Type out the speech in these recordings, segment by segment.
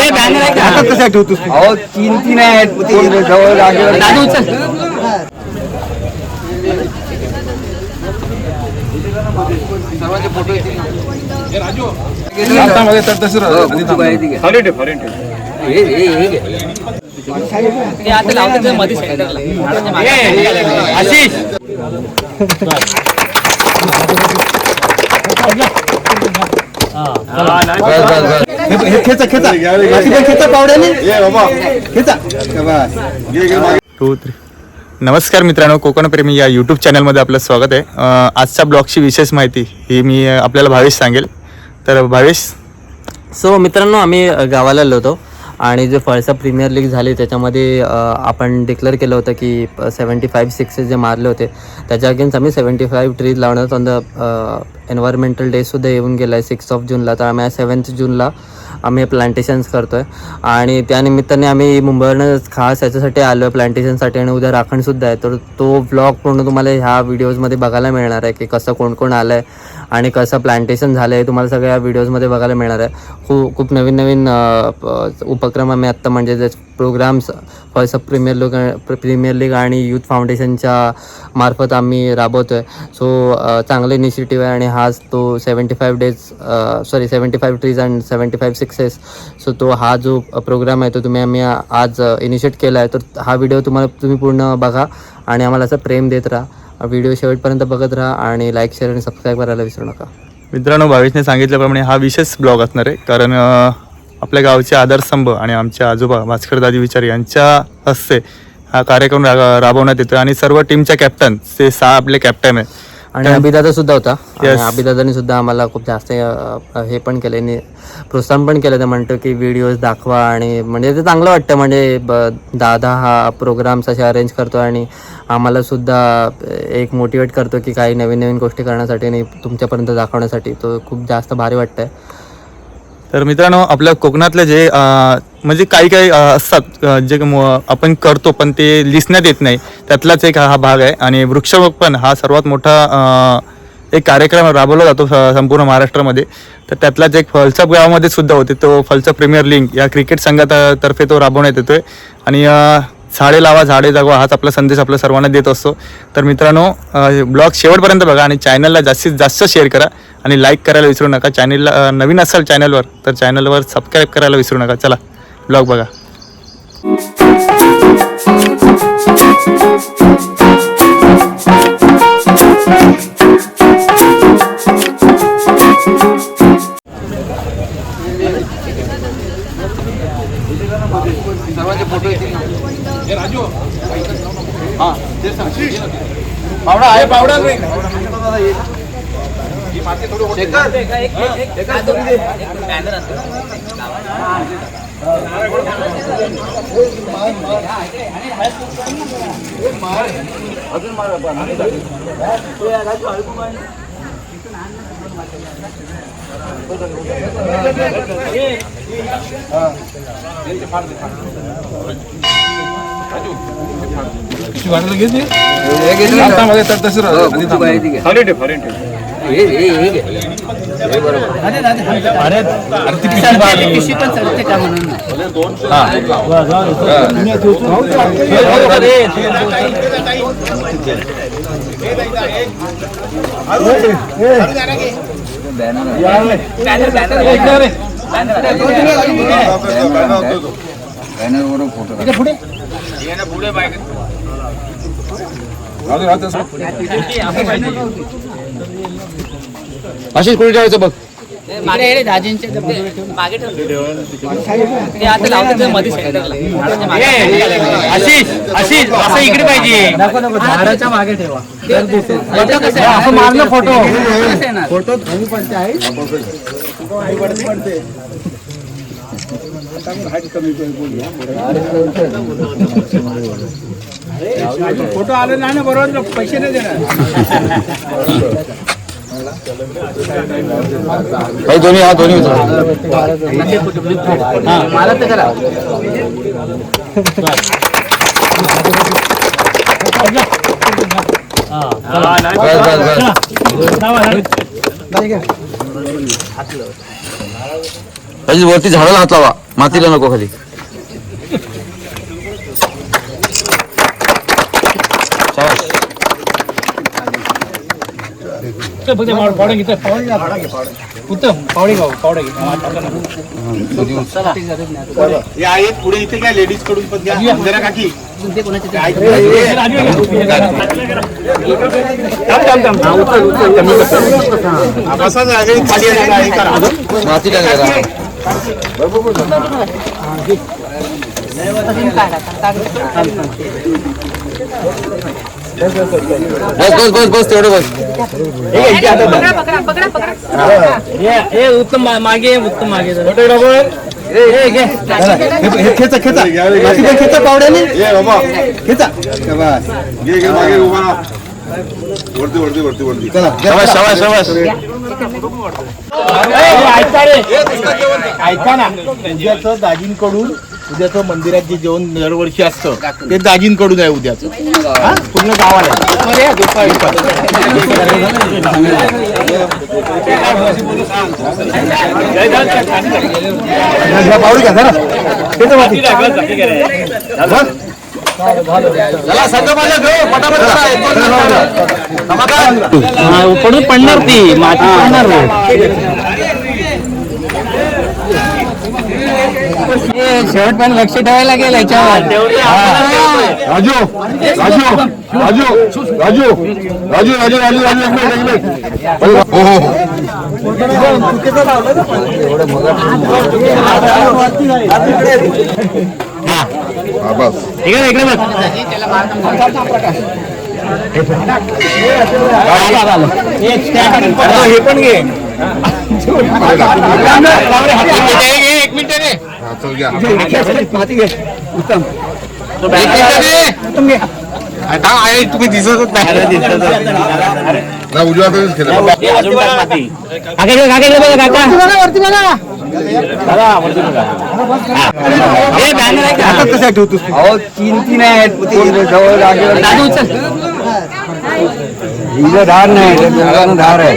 कसं ठेवतो अहो तीन तीन आहेत. जवळ दादू उचल सर्वांचे फ़ोटो येतील आता लावलं मध्ये आशिष. हो, हे खेचा खेचा बाकी पण खेचा पावड्याने खेचा बस टू थ्री नमस्कार मित्रांनो कोकण प्रेमी या यूट्यूब चॅनलमध्ये आपलं स्वागत आहे. अं, आजच्या ब्लॉगची विशेष माहिती ही मी अं, आपल्याला भावेश सांगेल. तर भावेश? सो मित्रांनो आम्ही गावाला आलो होतो. आणि जे फळसा प्रीमियर लीग झाली त्याच्यामध्ये आपण डिक्लेअर केलं होतं की सेवन्टी फाईव्ह सिक्सेस जे मारले होते त्याच्या अगेन्स्ट आम्ही सेवन्टी फाईव्ह ट्रीज लावणार ऑन द एन्व्हायरमेंटल डेसुद्धा येऊन गेला आहे सिक्स ऑफ जूनला तर आम्ही सेवन्थ जूनला आम्ही प्लांटेशन्स करतो आहे आणि त्यानिमित्ताने आम्ही मुंबईवरनं खास याच्यासाठी आलो आहे प्लांटेशनसाठी आणि उद्या राखणसुद्धा आहे. तर तो ब्लॉग पूर्ण तुम्हाला ह्या व्हिडिओजमध्ये बघायला मिळणार आहे की कसं कोण कोण आलं आहे आणि कसं प्लांटेशन झालं आहे तुम्हाला सगळ्या व्हिडिओजमध्ये बघायला मिळणार आहे. खूप खूप नवीन नवीन उपक्रम आम्ही आत्ता म्हणजे programmes first premier league premier league आणि यूथ फाउंडेशनच्या मार्फत आम्ही राबवतो आहे सो चांगलं इनिशिएटिव्ह आहे आणि हाच तो seventy five days sorry seventy five trees and seventy five sixes so तो हा जो प्रोग्राम आहे तो तुम्ही आम्ही आज इनिशिएट केला आहे तर हा व्हिडिओ तुम्हाला तुम्ही पूर्ण बघा आणि आम्हाला असं प्रेम देत राहा. व्हिडिओ शेवटपर्यंत बघत राहा आणि लाईक शेअर आणि सबस्क्राईब करायला विसरू नका. मित्रांनो भावेशने सांगितल्याप्रमाणे हा विशेष ब्लॉग असणार आहे. कारण आपल्या गावचे आधारस्तंभ आणि आमचे आजोबा भास्कर दादी विचार यांच्या हस्ते हा कार्यक्रम रा राबवण्यात येतो आणि सर्व टीमच्या कॅप्टन ते सहा आपले कॅप्टन आहे आणि अभिदादा सुद्धा होता. आणि. अभिदादानी सुद्धा आम्हाला खूप जास्त हे पण केलं नि प्रोत्साहन पण केलं ते म्हणतो की व्हिडिओज दाखवा आणि म्हणजे ते चांगलं वाटतं. म्हणजे ब- दादा हा प्रोग्राम्स असे अरेंज करतो आणि आम्हाला सुद्धा एक मोटिवेट करतो की काही नवीन नवीन गोष्टी करण्यासाठी आणि तुमच्यापर्यंत दाखवण्यासाठी. तो खूप जास्त भारी वाटतंय. तर मित्रांनो आपल्या कोकणातले जे म्हणजे काही काही असतात जे म- आपण करतो पण ते लिसण्यात येत नाही. त्यातलाच एक हा भाग आहे. आणि वृक्षारोपण हा सर्वात मोठा एक कार्यक्रम राबवला जातो स- संपूर्ण महाराष्ट्रामध्ये. तर त्यातलाच एक फलसप गावामध्ये सुद्धा होते. तो फलसप प्रीमियर लीग या क्रिकेट संघातर्फे तो राबवण्यात येतोय. आणि झाडे लावा झाडे जगवा हाच आपला संदेश आपल्या सर्वांना देत असतो. तर मित्रांनो ब्लॉग शेवटपर्यंत बघा आणि चॅनलला जास्तीत जास्त शेअर करा आणि लाईक करायला विसरू नका. चॅनलला नवीन असाल चॅनलवर तर चॅनलवर सबस्क्राईब करायला विसरू नका. चला ब्लॉग बघा. Thank you. पावडा आहे पावडा नाही दोन लगेच नाही जायचं बघ? राहतं. गुपचूप आहे ती घे. फॉरेन ठेव, फॉरेन ठेव. हे हे हे घे. हे बरोबर बॅनर वर फोटो राहू दे, राहू दे, असं. आशिष आशिष इकडे पाहिजे झाडाच्या मागे ठेवा असं मारलं फोटो फोटो फोटो आले नाही ना बरोबर पैसे नाही देणार काही दोन्ही हा दोन्ही. मला तर करा वरती झाडाला हात लावा. मातीला नको खाली. फक्त फक्त मावळ या आहेत पुढे इथे काय लेडीज पण घ्या. इंदिरा बस बस बस बस तेवढं बस. हे उत्तम मागे उत्तम मागे फोटोग्राफर खेचा खेचा. खेचा पावड्याने? खेचा. बस. मागे उभा वरती वरती वरती वरती. ऐका शवास ऐका ना. त्यांच्याच दाजींकडून उद्याचं मंदिरात जे जेवण दरवर्षी असतं ते दाजींकडून आहे उद्याचं हा? पूर्ण गावाला आहे, दुपारी. घ्या, पावडी घ्या, माती. चला, संघ घेऊ, पटापट करा, एक दोन जण पडून पडणार ती माती पडणार शेवट पण लक्ष ठेवायला लागेल याच्यावर. राजू राजू राजू राजू राजू राजू राजू राजू हो हो हा. बस. ठीक आहे इकडे बघ हे पण घे. एक मिनट रे। चल गया। उत्तम। तुम्ही दिसतच नाही उजवा खेळ ठेवतोस धार नहीं धार है.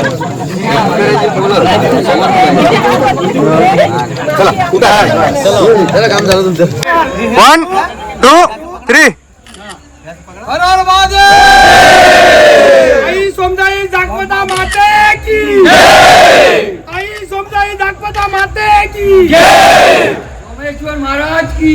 चला काम झालं तुमचं वन टू थ्री आई सोमदाई दाखवता माते की. आई सोमदाई दाखवता माते की. महाराज की.